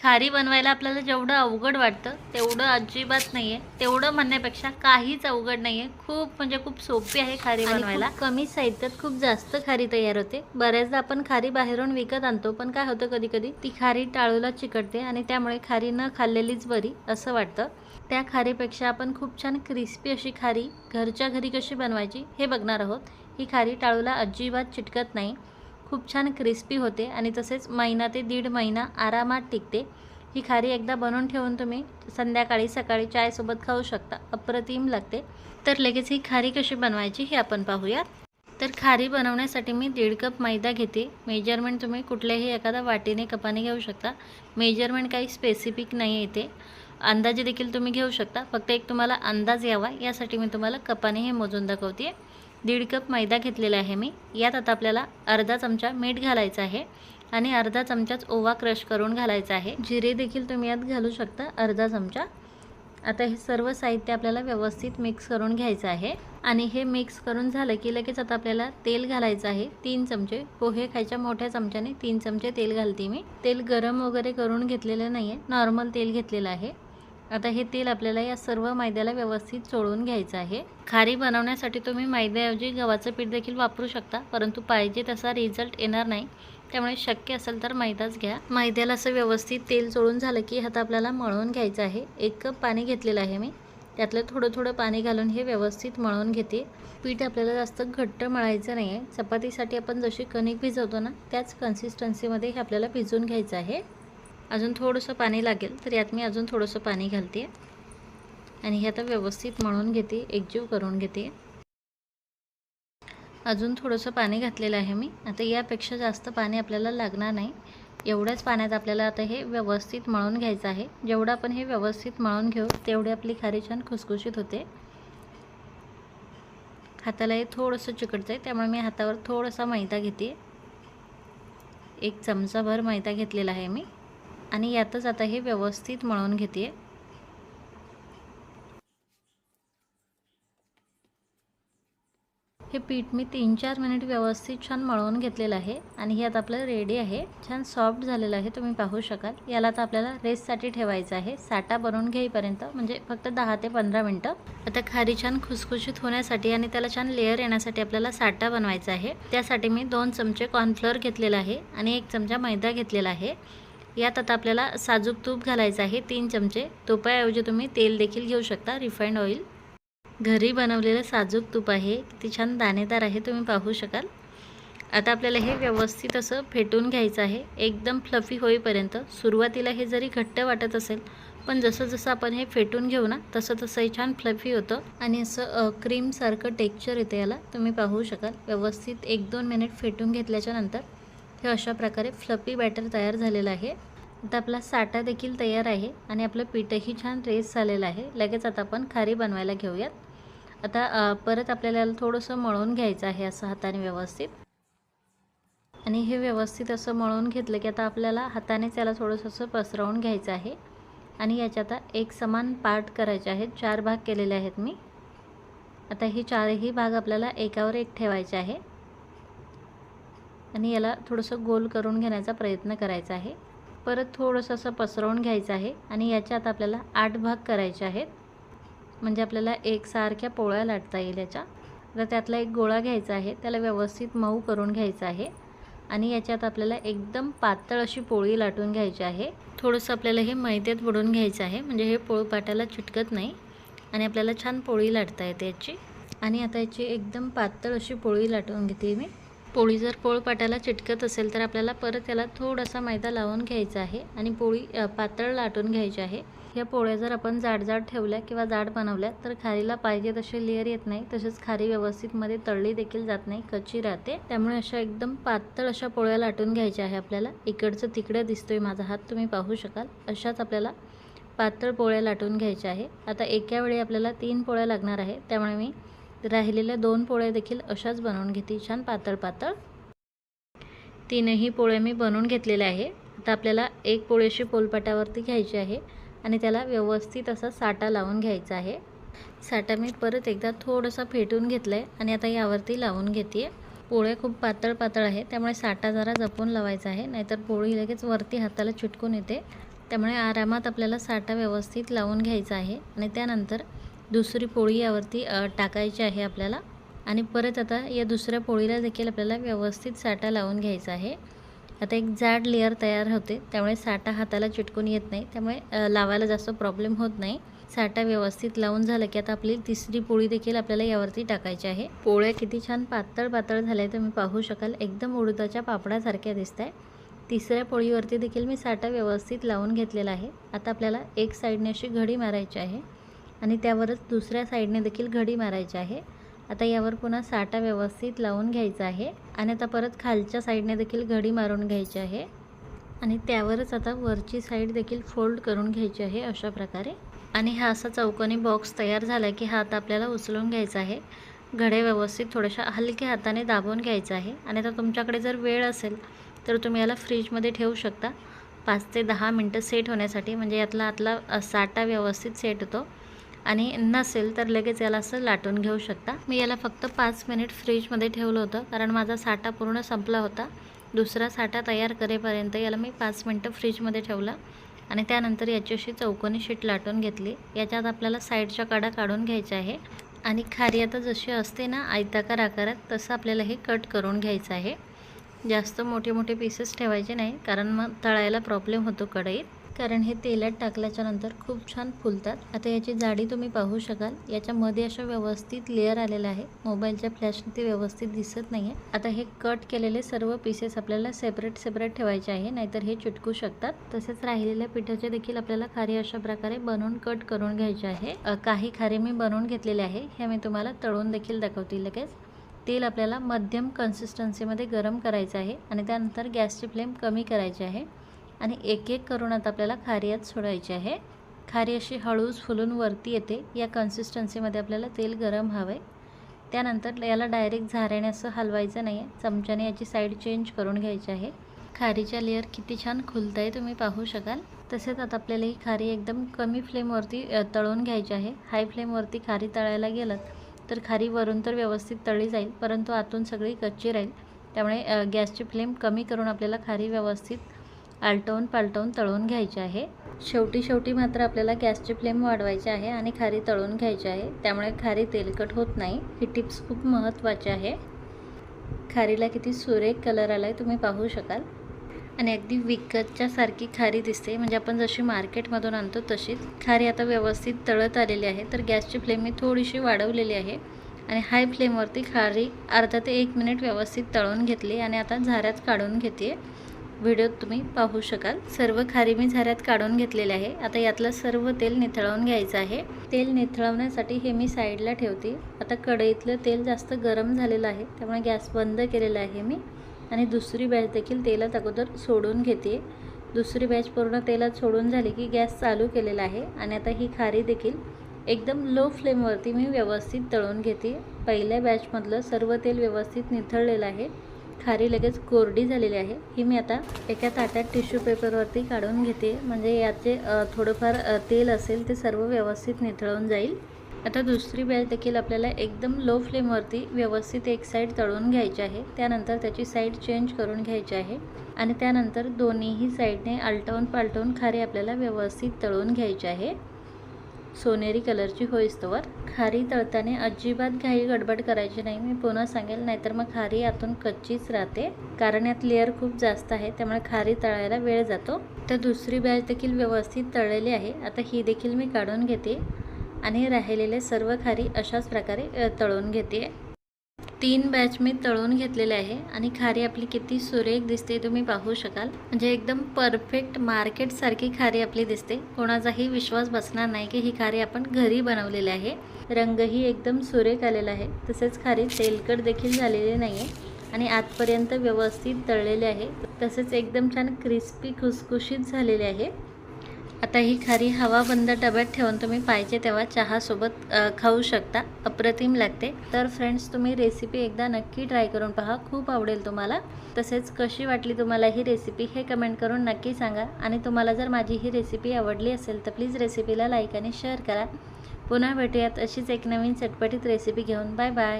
खारी बनवायला आपल्याला जेवढं अवघड वाटतं तेवढं अजिबात नाही आहे तेवढं म्हणण्यापेक्षा काहीच अवघड नाही आहे खूप म्हणजे खूप सोपी आहे खारी बनवायला. कमी साहित्यात खूप जास्त खारी तयार होते. बऱ्याचदा आपण खारी बाहेरून विकत आणतो पण काय होतं कधी कधी ती खारी टाळूला चिकटते आणि त्यामुळे खारी न खाल्लेलीच बरी असं वाटतं. त्या खारीपेक्षा आपण खूप छान क्रिस्पी अशी खारी घरच्या घरी कशी बनवायची हे बघणार आहोत. ही खारी टाळूला अजिबात चिटकत नाही. खूप छान क्रिस्पी होते आणि तसेच महिना ते दीड महिना आरामात टिकते. ही खारी एकदा बनवून ठेवून तुम्ही संध्याकाळी सकाळी चायसोबत खाऊ शकता. अप्रतिम लागते. तर लगेच ही खारी कशी बनवायची हे आपण पाहूयात. तर खारी बनवण्यासाठी मी दीड कप मैदा घेते. मेजरमेंट तुम्ही कुठल्याही एखाद्या वाटीने कपाने घेऊ शकता. मेजरमेंट काही स्पेसिफिक नाही येते. अंदाजे देखील तुम्ही घेऊ शकता. फक्त एक तुम्हाला अंदाज यावा. यासाठी मी तुम्हाला कपाने हे मोजून दाखवते दीड कप मैदा घेतलेला आहे मी. यात आता आपल्याला अर्धा चमचा मीठ घालायचं आहे आणि अर्धा चमचाच ओवा क्रश करून घालायचा आहे. जिरे देखील तुम्ही यात घालू शकता अर्धा चमचा. आता हे सर्व साहित्य आपल्याला व्यवस्थित मिक्स करून घ्यायचं आहे. आणि हे मिक्स करून झालं की लगेच आता आपल्याला तेल घालायचं आहे. तीन चमचे पोहे खायच्या मोठ्या चमच्याने तीन चमचे तेल घालते मी. तेल गरम वगैरे करून घेतलेलं नाही आहे नॉर्मल तेल घेतलेलं आहे. आता हे तेल आपल्याला या सर्व मैद्याला व्यवस्थित चोळून घ्यायचं आहे. खारी बनवण्यासाठी तुम्ही मैद्याऐवजी गव्हाचं पीठ देखील वापरू शकता परंतु पाहिजे तसा रिझल्ट येणार नाही. त्यामुळे शक्य असेल तर मैदाच घ्या. मैद्याला असं व्यवस्थित तेल चोळून झालं की आता आपल्याला मळून घ्यायचं आहे. एक कप पाणी घेतलेलं आहे मी. त्यातलं थोडं थोडं पाणी घालून हे व्यवस्थित मळून घेते. पीठ आपल्याला जास्त घट्ट मळायचं नाही आहे चपातीसाठी आपण जशी कणिक भिजवतो ना त्याच कन्सिस्टन्सीमध्ये हे आपल्याला भिजवून घ्यायचं आहे. अजून थोडंसं पाणी लागेल तर यात मी अजून थोडंसं पाणी घालते. आणि हे आता व्यवस्थित मळून घेते एकजीव करून घेते. अजून थोडंसं पाणी घातलेलं आहे मी. आता यापेक्षा जास्त पाणी आपल्याला लागणार नाही. एवढ्याच पाण्यात आपल्याला आता हे व्यवस्थित मळून घ्यायचं आहे. जेवढं आपण हे व्यवस्थित मळून घेऊ तेवढी आपली खारी छान खुसखुशीत होते. हाताला हे थोडंसं चिकटतं आहे त्यामुळे मी हातावर थोडासा मैदा घेते. एक चमचाभर मैदा घेतलेला आहे मी. आणि यातच आता हे व्यवस्थित मळून घेते. हे पीठ मी तीन चार मिनिट व्यवस्थित छान मळवून घेतलेलं आहे आणि हे आता आपलं रेडी आहे. छान सॉफ्ट झालेलं आहे तुम्ही पाहू शकाल. याला आता आपल्याला रेस्टसाठी ठेवायचं आहे. साठा बनवून घेईपर्यंत म्हणजे फक्त दहा ते पंधरा मिनटं. आता खारी छान खुसखुशीत होण्यासाठी आणि त्याला छान लेअर येण्यासाठी आपल्याला साठा बनवायचा आहे. त्यासाठी मी दोन चमचे कॉर्नफ्लोअर घेतलेला आहे आणि एक चमचा मैदा घेतलेला आहे. यात आता आपल्याला साजूक तूप घालायचं आहे तीन चमचे. तुपाऐवजी तुम्ही तेल देखील घेऊ शकता रिफाईंड ऑइल. घरी बनवलेलं साजूक तूप आहे किती छान दाणेदार आहे तुम्ही पाहू शकाल. आता आपल्याला हे व्यवस्थित असं फेटून घ्यायचं आहे एकदम फ्लफी होईपर्यंत. सुरुवातीला हे जरी घट्ट वाटत असेल पण जसं जसं आपण हे फेटून घेऊ ना तसं तसं हे छान फ्लफी होतं. आणि असं क्रीमसारखं टेक्स्चर येतं याला तुम्ही पाहू शकाल. व्यवस्थित एक दोन मिनिट फेटून घेतल्याच्या नंतर. हे अशा प्रकारे फ्लपी बॅटर तयार झालेलं आहे. आता आपला साठा देखील तयार आहे आणि आपलं पीठही छान रेस झालेलं आहे. लगेच आता आपण खारी बनवायला घेऊयात. आता परत आपल्याला थोडंसं मळून घ्यायचं आहे असं हाताने व्यवस्थित. आणि हे व्यवस्थित असं मळून घेतलं की आता आपल्याला हातानेच याला थोडंसं असं पसरवून घ्यायचं आहे. आणि याच्या आता एक समान पार्ट करायचे आहेत. चार भाग केलेले आहेत मी. आता ही चारही भाग आपल्याला एकावर एक ठेवायचे आहे. आणि याला थोडंसं गोल करून घेण्याचा प्रयत्न करायचा आहे. परत थोडंसं असं पसरवून घ्यायचं आहे आणि याच्यात आपल्याला आठ भाग करायचे आहेत. म्हणजे आपल्याला एकसारख्या पोळ्या लाटता येईल याच्या. तर त्यातला एक गोळा घ्यायचा आहे त्याला व्यवस्थित मऊ करून घ्यायचा आहे. आणि याच्यात आपल्याला एकदम पातळ अशी पोळी लाटून घ्यायची आहे. थोडंसं आपल्याला हे मैद्यात बुडून घ्यायचं आहे. म्हणजे हे पोळपाटाला चिटकत नाही आणि आपल्याला छान पोळी लाटता येते याची. आणि आता याची एकदम पातळ अशी पोळी लाटून घेते मी. पोळी जर पोळपाटाला चिटकत असेल तर आपल्याला परत त्याला थोडासा मैदा लावून घ्यायचा आहे आणि पोळी पातळ लाटून घ्यायची आहे. ह्या पोळ्या जर आपण जाड जाड ठेवल्या किंवा जाड बनवल्या तर खारीला पाहिजे तसे लेअर येत नाही. तसेच खारी व्यवस्थितमध्ये तळली देखील जात नाही कच्ची राहते. त्यामुळे अशा एकदम पातळ अशा पोळ्या लाटून घ्यायच्या आहे आपल्याला. इकडचं तिकडं दिसतोय माझा हात तुम्ही पाहू शकाल. अशाच आपल्याला पातळ पोळ्या लाटून घ्यायच्या आहे. आता एका वेळी आपल्याला तीन पोळ्या लागणार आहे. त्यामुळे मी राहिलेल्या दोन पोळ्या देखील अशाच बनवून घेते. छान पातळ पातळ. तीनही पोळ्या मी बनवून घेतलेल्या आहे. आता आपल्याला एक पोळी अशी पोलपाटावरती घ्यायची आहे आणि त्याला व्यवस्थित असा साठा लावून घ्यायचा आहे. साठा मी परत एकदा थोडंसं फेटून घेतलं आहे आणि आता यावरती लावून घेते. पोळ्या खूप पातळ पातळ आहे त्यामुळे साठा जरा जपून लावायचा आहे नाहीतर पोळी लगेच वरती हाताला चिटकून येते. त्यामुळे आरामात आपल्याला साठा व्यवस्थित लावून घ्यायचा आहे आणि त्यानंतर दुसरी पोळी यावरती टाकायची आहे आपल्याला. आणि परत आता या दुसऱ्या पोळीला देखील आपल्याला व्यवस्थित साठा लावून घ्यायचा आहे. आता एक जाड लेअर तयार होते. त्यामुळे साठा हाताला चिटकून येत नाही. त्यामुळे लावायला जास्त प्रॉब्लेम होत नाही. साठा व्यवस्थित लावून झालं की आता आपली तिसरी पोळी देखील आपल्याला यावरती टाकायची आहे. पोळ्या किती छान पातळ पातळ झाल्या तुम्ही पाहू शकाल. एकदम उडदाच्या पापडासारख्या दिसत आहे तिसऱ्या पोळीवरती देखील मी साठा व्यवस्थित लावून घेतलेला आहे. आता आपल्याला एक साईडने अशी घडी मारायची आहे. आणि त्यावरच दुसऱ्या साईडने देखील घडी मारायची आहे. आता यावर पुन्हा साठा व्यवस्थित लावून घ्यायचा आहे आणि आता परत खालच्या साईडने देखील घडी मारून घ्यायची आहे. आणि त्यावरच आता वरची साईड देखील फोल्ड करून घ्यायची आहे अशा प्रकारे. आणि हा असा चौकोनी बॉक्स तयार झाला की हात आपल्याला उचलून घ्यायचा आहे. घडे व्यवस्थित थोड्याशा हलक्या हाताने दाबून घ्यायचा आहे. आणि आता तुमच्याकडे जर वेळ असेल तर तुम्ही याला फ्रीजमध्ये ठेवू शकता. पाच ते दहा मिनटं सेट होण्यासाठी म्हणजे यातला आतला साठा व्यवस्थित सेट होतो. आणि नसेल तर लगेच याला असं लाटून घेऊ शकता. मी याला फक्त पाच मिनिट फ्रीजमध्ये ठेवलं होतं कारण माझा साठा पूर्ण संपला होता. दुसरा साठा तयार करेपर्यंत याला मी पाच मिनटं फ्रीजमध्ये ठेवलं आणि त्यानंतर याची अशी चौकोनी शीट लाटून घेतली. याच्यात आपल्याला साईडच्या कडा काढून घ्यायच्या आहे आणि खारी आता जशी असते ना आयताकार आकारात तसं आपल्याला हे कट करून घ्यायचं आहे. जास्त मोठे मोठे पीसेस ठेवायचे नाही कारण मग तळायला प्रॉब्लेम होतो कढईत. कारण हे तेलात टाकल्याच्यानंतर खूप छान फुलतात. आता याची जाडी तुम्ही पाहू शकाल. याच्यामध्ये अशा व्यवस्थित लेअर आलेलं आहे. मोबाईलच्या फ्लॅशने ते व्यवस्थित दिसत नाही आहे आता हे कट केलेले सर्व पीसेस आपल्याला सेपरेट सेपरेट ठेवायचे आहे. नाहीतर हे चिटकू शकतात. तसेच राहिलेल्या पिठाचे देखील आपल्याला खारी अशा प्रकारे बनवून कट करून घ्यायचे आहे. काही खारी मी बनवून घेतलेले आहे. हे मी तुम्हाला तळून देखील दाखवतील लगेच. तेल आपल्याला मध्यम कन्सिस्टन्सीमध्ये गरम करायचं आहे. आणि त्यानंतर गॅसची फ्लेम कमी करायची आहे. आणि एक एक करून आता आपल्याला खारी आत सोडायची आहे. खारी अशी हळूच फुलून वरती येते. या कन्सिस्टन्सीमध्ये आपल्याला तेल गरम हवं आहे त्यानंतर याला डायरेक्ट झाऱ्याने असं हलवायचं नाही आहे चमच्याने याची साईड चेंज करून घ्यायची आहे. खारीच्या लेअर किती छान खुलत आहे तुम्ही पाहू शकाल. तसेच आता आपल्याला ही खारी एकदम कमी फ्लेमवरती तळून घ्यायची आहे. हाय फ्लेमवरती खारी तळायला गेलं तर खारी वरून तर व्यवस्थित तळली जाईल परंतु आतून सगळी कच्ची राहील. त्यामुळे गॅसची फ्लेम कमी करून आपल्याला खारी व्यवस्थित आलटवून पालटवून तळून घ्यायची आहे. शेवटी शेवटी मात्र आपल्याला गॅसची फ्लेम वाढवायची आहे आणि खारी तळून घ्यायची आहे. त्यामुळे खारी तेलकट होत नाही. ही टिप्स खूप महत्त्वाची आहे. खारीला किती सुरेख कलर आला आहे तुम्ही पाहू शकाल. आणि अगदी विकतच्या सारखी खारी दिसते. म्हणजे आपण जशी मार्केटमधून आणतो तशीच. खारी आता व्यवस्थित तळत आलेली आहे. तर गॅसची फ्लेम मी थोडीशी वाढवलेली आहे. आणि हाय फ्लेमवरती खारी अर्धा ते एक मिनिट व्यवस्थित तळून घेतली. आणि आता झाऱ्यात काढून घेते व्हिडिओत तुम्ही पाहू शकाल. सर्व खारी मी झाऱ्यात काढून घेतलेले आहे. आता यातलं सर्व तेल निथळवून घ्यायचं आहे. तेल निथळवण्यासाठी हे मी साईडला ठेवते. आता कढईतलं तेल जास्त गरम झालेलं आहे. त्यामुळे गॅस बंद केलेला आहे मी. आणि दुसरी बॅच देखील तेलात अगोदर सोडून घेते. दुसरी बॅच पूर्ण तेलात सोडून झाली की गॅस चालू केलेला आहे. आणि आता ही खारी देखील एकदम लो फ्लेमवरती मी व्यवस्थित तळून घेते. पहिल्या बॅचमधलं सर्व तेल व्यवस्थित निथळलेलं आहे. खारी लगेच कोरडी झालेली आहे. ही मी आता एका ताट्यात टिश्यू पेपरवरती काढून घेते. म्हणजे याचे थोडंफार तेल असेल ते सर्व व्यवस्थित निथळून जाईल. आता दुसरी बॅच देखील आपल्याला एकदम लो फ्लेमवरती व्यवस्थित एक साईड तळून घ्यायची आहे. त्यानंतर त्याची साईड चेंज करून घ्यायची आहे. आणि त्यानंतर दोन्हीही साईडने आलटवून पालटवून खारी आपल्याला व्यवस्थित तळून घ्यायची आहे. सोनेरी कलरची होईस्तोवर खारी तळताना अजिबात घाई गडबड करायची नाही. मी पुन्हा सांगेल नाहीतर मग खारी आतून कच्चीच राहते. कारण यात लेअर खूप जास्त आहे त्यामुळे खारी तळायला वेळ जातो. तर दुसरी बॅच देखील व्यवस्थित तळलेली आहे. आता ही देखील मी काढून घेते आणि राहिलेले सर्व खारी अशाच प्रकारे तळून घेते. तीन बॅच मी तळून घेतलेले आहे. आणि खारी आपली किती सुरेख दिसते तुम्ही पाहू शकाल. म्हणजे एकदम परफेक्ट मार्केटसारखी खारी आपली दिसते. कोणाचाही विश्वास बसणार नाही की ही खारी आपण घरी बनवलेली आहे. रंगही एकदम सुरेख आलेला आहे. तसेच खारी तेलकट देखील झालेली नाही आहे आणि आतपर्यंत व्यवस्थित तळलेले आहे. तसेच एकदम छान क्रिस्पी खुसखुशीत झालेले आहे. आता ही खारी हवा बंद डब्यात ठेवून तुम्ही पाहिजे तेव्हा चहासोबत खाऊ शकता. अप्रतिम लागते. तर फ्रेंड्स तुम्ही रेसिपी एकदा नक्की ट्राय करून पहा. खूप आवडेल तुम्हाला. तसेच कशी वाटली तुम्हाला ही रेसिपी हे कमेंट करून नक्की सांगा. आणि तुम्हाला जर माझी ही रेसिपी आवडली असेल तर प्लीज रेसिपीला लाईक आणि शेअर करा. पुन्हा भेटूयात अशीच एक नवीन चटपटीत रेसिपी घेऊन. Bye bye